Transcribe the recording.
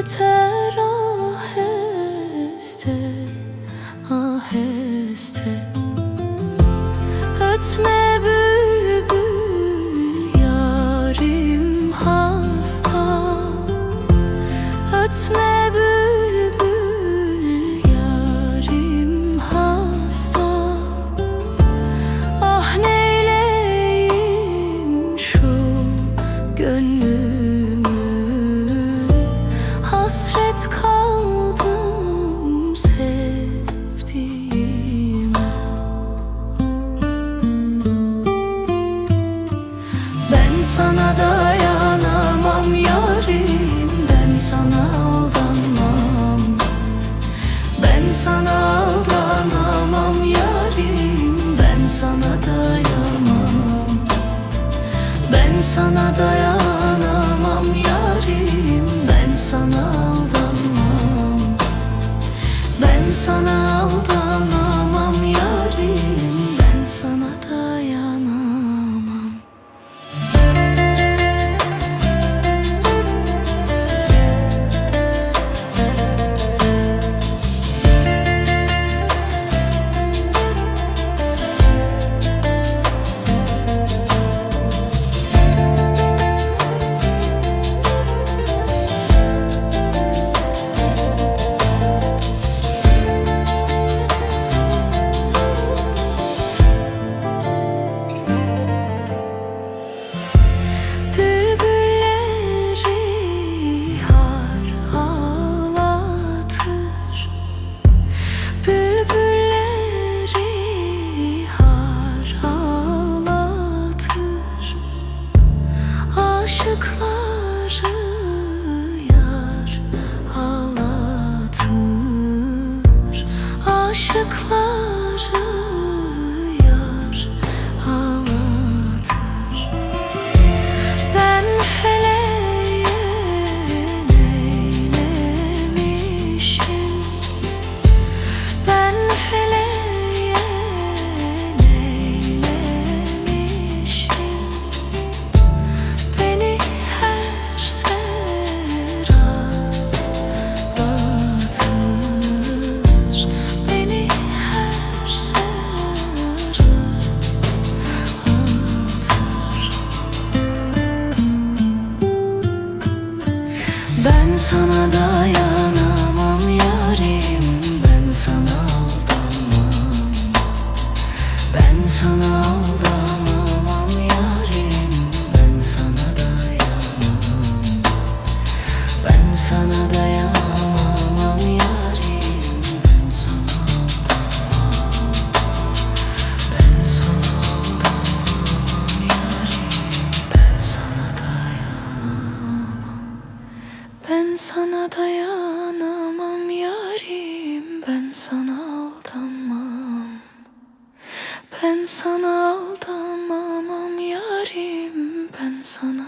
Öter aheste Aheste Ötme Hasret kaldım sevdiğime Ben sana dayanamam yarim Ben sana aldanmam. Ben sana aldanamam yarim Ben sana dayanamam. Ben sana dayanamam yarim sana sana dayanamam yarim. Ben sana aldanmam. Ben sana ben sana dayanamam yarim Ben sana aldanmam. Ben sana aldanamam yarim Ben sana